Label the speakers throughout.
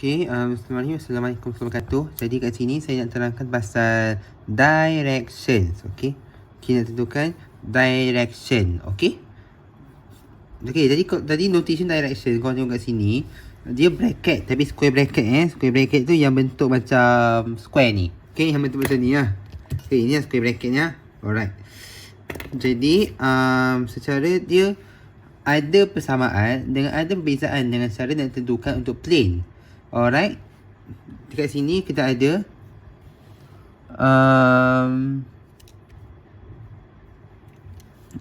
Speaker 1: Okay, um, Assalamualaikum warahmatullahi wabarakatuh. Jadi kat sini saya nak terangkan pasal directions. Okay, kita nak tentukan direction. Okay. Okay, jadi tadi notation direction kau tengok kat sini. Dia bracket tapi square bracket eh. Square bracket tu yang bentuk macam square ni. Okay, yang bentuk macam ni lah. Okay, ini lah square bracketnya. Alright. Jadi, um, secara dia ada persamaan dengan ada perbezaan dengan cara nak tentukan untuk plane. Alright. Dekat sini kita ada um,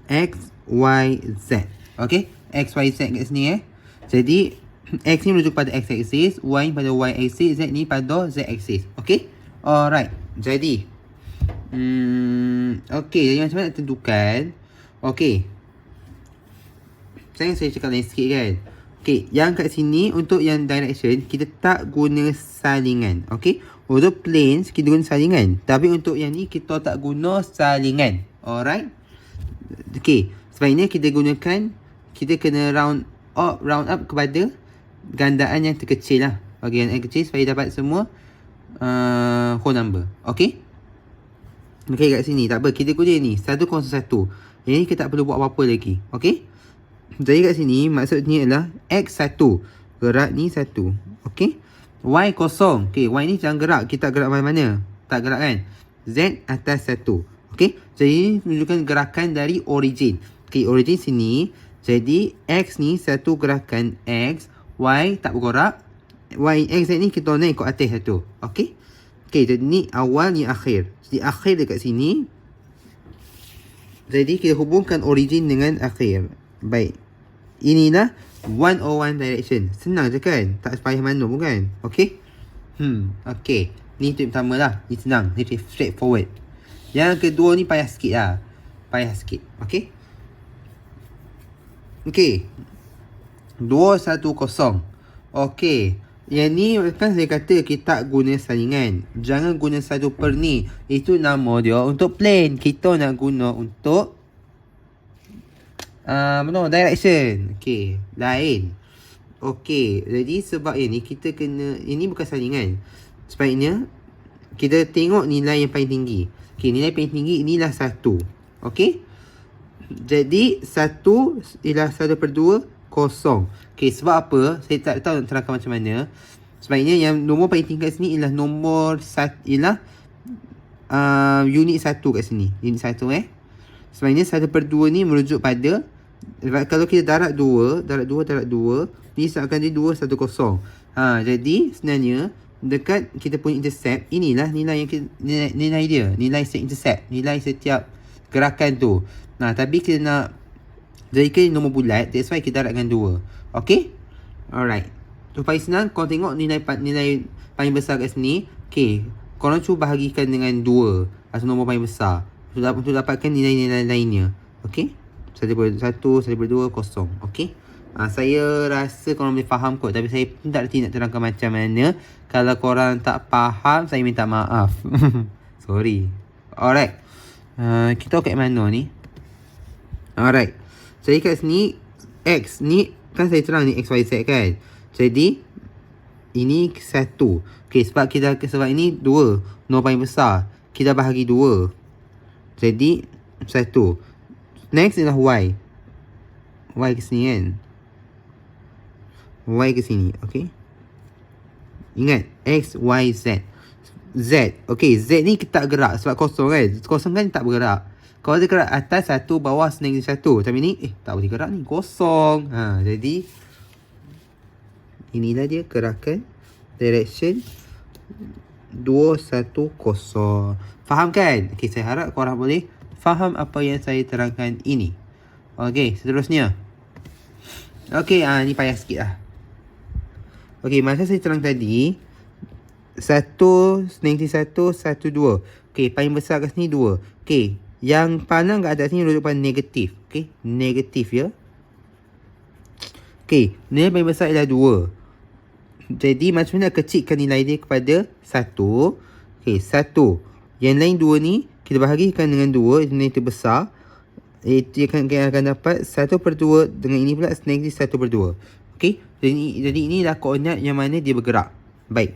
Speaker 1: X, Y, Z. Okay. X, Y, Z kat sini eh. Jadi, X ni merujuk pada X axis, Y pada Y axis, Z ni pada Z axis. Okay. Alright. Jadi, Hmm, okay, jadi macam mana nak tentukan? Okay. Saya saya cakap lain sikit kan. Okay, yang kat sini untuk yang direction, kita tak guna salingan. Okay. Untuk planes, kita guna salingan. Tapi untuk yang ni, kita tak guna salingan. Alright. Okay. Sebab ini kita gunakan, kita kena round up, round up kepada gandaan yang terkecil lah. Okay, yang kecil supaya dapat semua uh, whole number. Okay. Okay kat sini tak apa kita guna ni 101 Yang ni kita tak perlu buat apa-apa lagi Okay Jadi kat sini maksudnya adalah X1 Gerak ni 1 Okay Y kosong. Okay Y ni jangan gerak. Kita gerak mana-mana. Tak gerak kan? Z atas 1 Okay Jadi menunjukkan gerakan dari origin. Okay origin sini. Jadi X ni satu gerakan X. Y tak bergerak. Y X ni kita naik ke atas satu. Okay Okay, jadi ni awal ni akhir. Jadi akhir dekat sini. Jadi kita hubungkan origin dengan akhir. Baik. Inilah 101 direction. Senang je kan? Tak payah mana pun kan? Okay? Hmm, okay. Ni tip pertama lah. Ni senang. Ni straight forward. Yang kedua ni payah sikit lah. Payah sikit. Okay? Okay. 210. Okay. Yang ni kan saya kata kita guna salingan. Jangan guna satu per ni. Itu nama dia untuk plane. Kita nak guna untuk uh, mana direction. Okey, lain. Okey, jadi sebab ini kita kena ini bukan salingan. Sebaiknya kita tengok nilai yang paling tinggi. Okey, nilai paling tinggi inilah satu. Okey. Jadi satu ialah satu per dua kosong. Okay, sebab apa? Saya tak tahu nak terangkan macam mana. Sebab ini yang nombor paling tinggi kat sini ialah nombor sat, ialah uh, unit satu kat sini. Unit satu eh. Ini satu per dua ni merujuk pada kalau kita darat dua, darat dua, darat dua, ni akan jadi dua satu kosong. Ha, jadi sebenarnya dekat kita punya intercept, inilah nilai yang kita, nilai, nilai dia. Nilai set intercept. Nilai setiap gerakan tu. Nah, tapi kita nak jadikan nombor bulat, that's why kita daratkan dua. Okay? Alright. Supaya senang, kau tengok nilai nilai paling besar kat sini. Okay. Korang cuba bahagikan dengan 2. Atau nombor paling besar. Untuk, untuk dapatkan nilai-nilai lainnya. Okay? Satu per satu, satu per dua, kosong. Okay? Ha, saya rasa korang boleh faham kot. Tapi saya pun tak reti nak terangkan macam mana. Kalau korang tak faham, saya minta maaf. Sorry. Alright. Uh, kita kat mana ni? Alright. Jadi kat sini, X ni kan saya terang ni XYZ kan. Jadi ini satu. Okey sebab kita sebab ini dua. Nombor paling besar. Kita bahagi dua. Jadi satu. Next ialah Y. Y ke sini kan. Y ke sini. Okey. Ingat X, Y, Z. Z. Okey Z ni kita tak gerak sebab kosong kan. Kosong kan tak bergerak. Kalau dia gerak atas satu, bawah senang satu. Tapi ni, eh tak boleh gerak ni. Kosong. Ha, jadi, inilah dia gerakan direction 210. Faham kan? Okay, saya harap korang boleh faham apa yang saya terangkan ini. Okay, seterusnya. Okay, ah, ni payah sikit lah. Okay, masa saya terang tadi, 1, 91, 1, 2. Okay, paling besar kat sini 2. Okay, yang panang kat atas ni rujuk pada negatif. Okay. Negatif ya. Okay. Nilai paling besar ialah 2. Jadi macam mana kecilkan nilai dia kepada 1. Okay. 1. Yang lain 2 ni kita bahagikan dengan 2. Nilai terbesar. Itu akan, akan dapat 1 per 2 dengan ini pula negatif 1 per 2. Okay. Jadi, jadi inilah koordinat yang mana dia bergerak. Baik.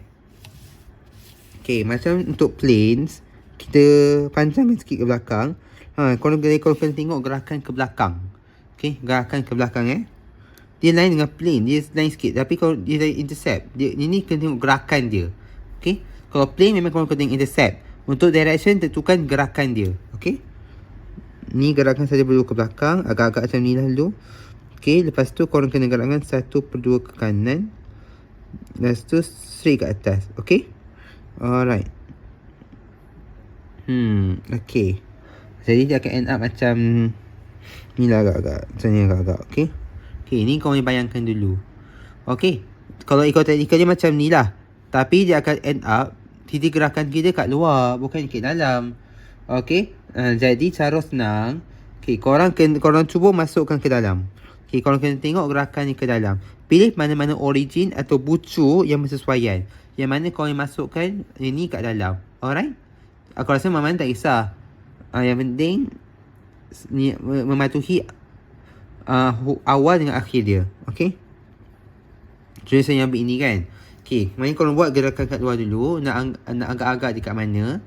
Speaker 1: Okay, macam untuk planes, kita panjangkan sikit ke belakang. Ha, korang, korang tengok gerakan ke belakang. Okay, gerakan ke belakang eh. Dia lain dengan plane, dia lain sikit. Tapi kalau dia dari intercept, dia, ini kena tengok gerakan dia. Okay, kalau plane memang kena tengok intercept. Untuk direction, tentukan gerakan dia. Okay. Ni gerakan saja berdua ke belakang, agak-agak macam ni lah dulu. Okay, lepas tu korang kena gerakkan satu per dua ke kanan. Lepas tu straight ke atas. Okay. Alright. Hmm, okay. Jadi dia akan end up macam ni lah agak-agak. Macam ni agak-agak. Okay. Okay, ni kau boleh bayangkan dulu. Okay. Kalau ikut teknikal dia macam ni lah. Tapi dia akan end up titik gerakan kita kat luar. Bukan kat dalam. Okay. Uh, jadi cara senang. Okay, korang, kena, korang cuba masukkan ke dalam. Okay, korang kena tengok gerakan ni ke dalam. Pilih mana-mana origin atau bucu yang bersesuaian. Yang mana korang masukkan ini kat dalam. Alright? Aku rasa mana-mana tak kisah. Uh, yang penting ni, mematuhi uh, awal dengan akhir dia. Okay? Jadi saya ambil ini kan. Okay, mari korang buat gerakan kat luar dulu. Nak, nak agak-agak dekat mana.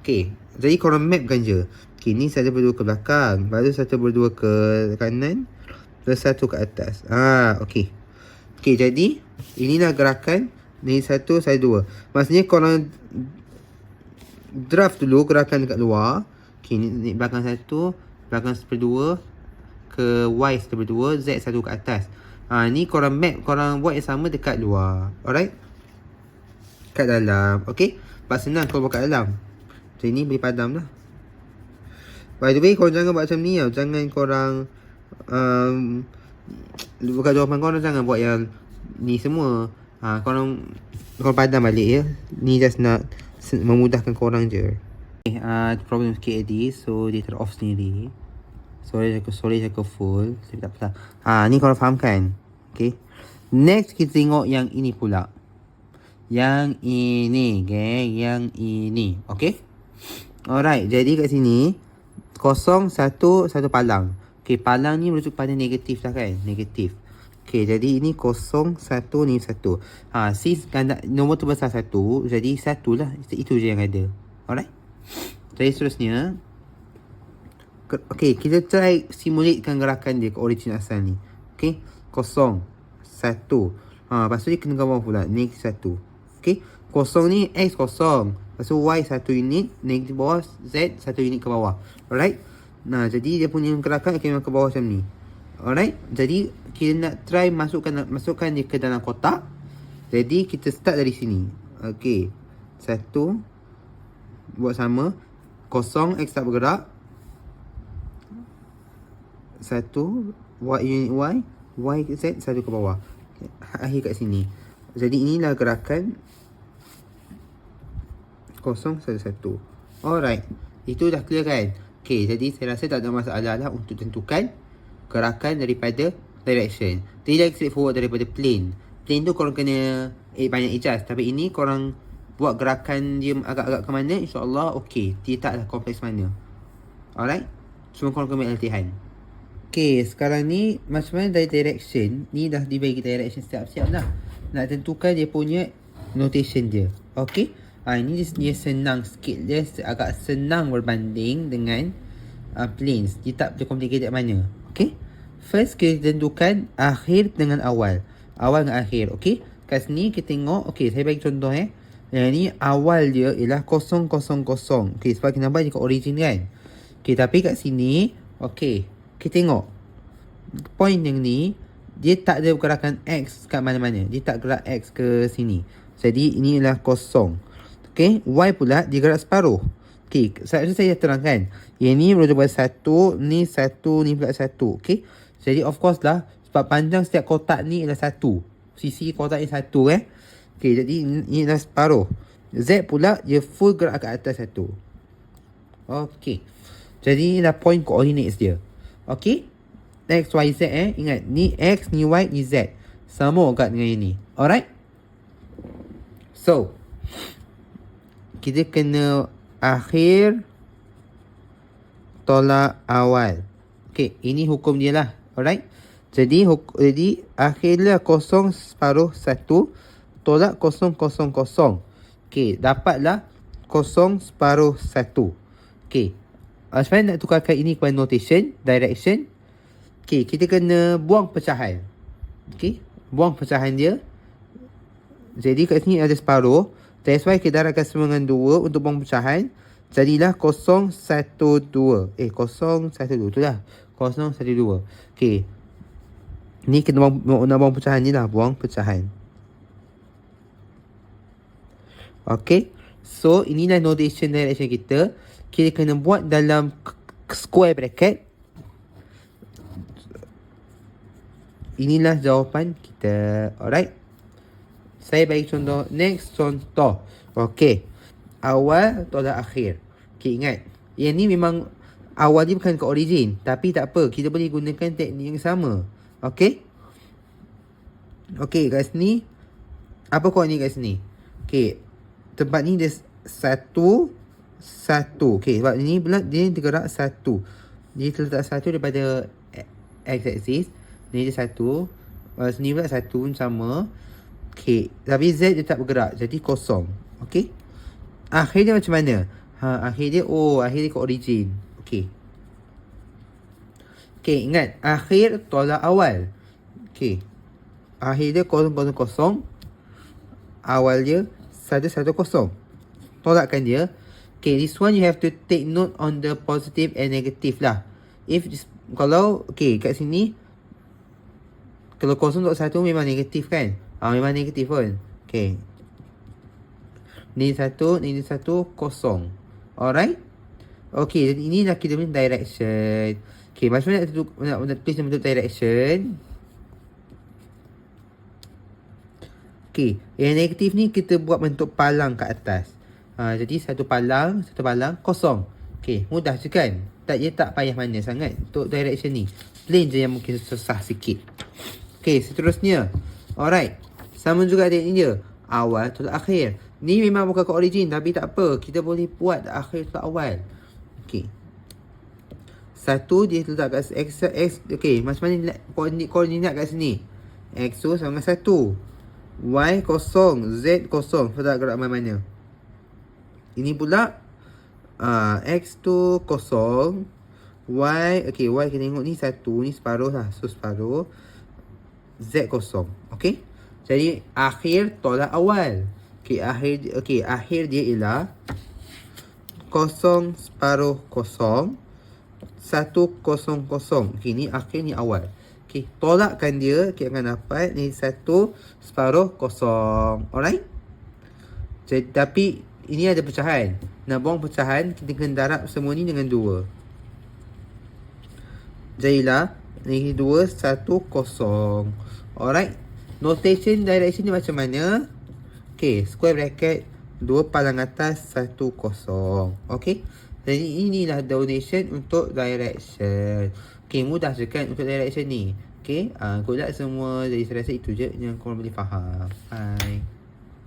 Speaker 1: Okay, jadi korang mapkan je. Okay, ni satu berdua ke belakang. Baru satu berdua ke kanan. Terus satu ke atas. Ah, okay. Okay, jadi inilah gerakan. Ni satu, saya dua. Maksudnya korang draft dulu gerakan dekat luar. Okay, ni, ni belakang satu. Belakang seperdua. Ke Y seperdua. Z satu ke atas. Ha, ni korang map, korang buat yang sama dekat luar. Alright? Kat dalam. Okay? Sebab senang kalau buat kat dalam. Macam ni boleh padam lah. By the way, korang jangan buat macam ni tau. Jangan korang... Um, bukan jawapan korang jangan buat yang ni semua. Ha, korang, korang padam balik ya. Ni just nak memudahkan korang je. Okay, uh, problem sikit tadi. So, dia ter off sendiri. Sorry aku sorry aku full. Saya tak pernah. Ha ni korang faham kan? Okay. Next kita tengok yang ini pula. Yang ini, okay? Yang ini, okay? Alright, jadi kat sini kosong satu satu palang. Okay, palang ni merujuk pada negatif lah kan? Negatif. Okay, jadi ini kosong satu ni satu. Ha, ganda, nombor tu besar satu, jadi satu lah. Itu je yang ada. Alright. Jadi seterusnya, Okay, kita try simulatekan gerakan dia ke origin asal ni. Okay, kosong, satu. Ha, lepas tu dia kena gambar pula, negatif satu. Okay, kosong ni X kosong. Lepas tu Y satu unit, negatif bawah, Z satu unit ke bawah. Alright. Nah, jadi dia punya gerakan akan ke bawah macam ni. Alright. Jadi, kita nak try masukkan masukkan dia ke dalam kotak. Jadi, kita start dari sini. Okay. Satu. Buat sama. Kosong, X tak bergerak satu Y unit Y Y Z satu ke bawah. Akhir kat sini. Jadi inilah gerakan kosong satu satu. Alright. Itu dah clear kan? Ok jadi saya rasa tak ada masalah lah untuk tentukan gerakan daripada direction. Tidak straightforward daripada plane. Plane tu korang kena eh, banyak adjust. Tapi ini korang buat gerakan dia agak-agak ke mana insyaAllah ok dia taklah kompleks mana. Alright? Semua korang kena latihan Okay, sekarang ni macam mana dari direction Ni dah dibagi direction siap-siap dah. Nak tentukan dia punya notation dia. Okay ha, Ini dia, dia senang sikit. Dia agak senang berbanding dengan uh, planes. Dia tak boleh complicated mana. Okay First kita tentukan akhir dengan awal. Awal dengan akhir Okay Kat sini kita tengok Okay saya bagi contoh eh. Yang ni awal dia ialah kosong kosong kosong. Okay sebab kita nampak dia kat origin kan? Okay tapi kat sini Okay kita tengok point yang ni dia tak ada gerakan X kat mana-mana. Dia tak gerak X ke sini. Jadi ini adalah kosong. Okay. Y pula dia gerak separuh. Okay. Saya, saya terangkan. Yang ni merujuk pada satu. Ni satu. Ni pula satu. Okay. Jadi of course lah. Sebab panjang setiap kotak ni adalah satu. Sisi kotak ni satu eh. Okay. Jadi ini adalah separuh. Z pula dia full gerak ke atas satu. Okay. Jadi inilah point coordinates dia. Okay. X, Y, Z eh. Ingat. Ni X, ni Y, ni Z. Sama juga dengan ini. Alright. So. Kita kena akhir. Tolak awal. Okay. Ini hukum dia lah. Alright. Jadi, jadi akhirnya kosong separuh satu. tolak kosong kosong kosong. Okey, dapatlah kosong separuh satu. Okey. Uh, sebenarnya nak tukarkan ini kepada notation, direction. Okey, kita kena buang pecahan. Okey, buang pecahan dia. Jadi kat sini ada separuh. That's why kita darabkan semua dengan 2 untuk buang pecahan. Jadilah 0, 1, 2. Eh, 0, 1, 2. Itulah. 0, 1, 2. Okey. Ni kena buang, nak buang pecahan ni lah. Buang pecahan. Okay. So, inilah notation direction kita. Kita kena buat dalam square bracket. Inilah jawapan kita. Alright. Saya bagi contoh. Next contoh. Okay. Awal tolak akhir. Okay, ingat. Yang ni memang awal dia bukan ke origin. Tapi tak apa. Kita boleh gunakan teknik yang sama. Okay. Okay kat sini. Apa kod ni kat sini? Okay. Tempat ni dia satu. Satu. Okay. Sebab ni pula dia tergerak satu. Dia terletak satu daripada x-axis. Ni dia satu. Uh, sini pula satu sama. Okay. Tapi Z dia tak bergerak. Jadi kosong. Okay. Akhir dia macam mana? Ha, akhir dia, oh, akhir dia ke origin. Okay. Okay, ingat. Akhir tolak awal. Okay. Akhir dia kosong kosong kosong. Awal dia satu satu kosong. Tolakkan dia. Okay, this one you have to take note on the positive and negative lah. If kalau, okay, kat sini. Kalau kosong untuk satu memang negatif kan? Ah, memang negatif pun. Okay. Ni satu, ni satu, kosong. Alright? Okay, jadi inilah kita punya direction. Okay, macam mana nak, nak, nak tulis bentuk direction? Okay, yang negatif ni kita buat bentuk palang kat atas. Ha, jadi satu palang, satu palang, kosong. Okay, mudah je kan? Tak, dia tak payah mana sangat untuk direction ni. Plain je yang mungkin susah sikit. Okay, seterusnya. Alright. Sama juga teknik dia. Awal tu akhir. Ni memang bukan ke origin tapi tak apa. Kita boleh buat akhir tu awal. Okay. Satu dia letak kat X, X okay, macam mana koordinat kat sini? X tu sama dengan satu. Y kosong, Z kosong. So tak gerak mana-mana. Ini pula uh, X tu kosong. Y, okay, Y kita tengok ni satu. Ni separuh lah. So separuh. Z kosong. Okay. Jadi akhir tolak awal. Okay, akhir, okay, akhir dia ialah kosong separuh kosong satu kosong kosong. Okay, ni akhir ni awal. Okay, tolakkan dia. Kita akan dapat ni satu separuh kosong. Alright? Jadi, tapi ini ada pecahan. Nak buang pecahan, kita kena darab semua ni dengan dua. Jadilah, ni dua, satu, kosong. Alright? Notation direction ni macam mana? Okay, square bracket, dua palang atas, satu, kosong. Okay? Jadi inilah donation untuk direction. Okay, mudah je kan untuk direction ni. Okay, uh, ah, kudat semua. Jadi saya rasa itu je yang korang boleh faham. Bye.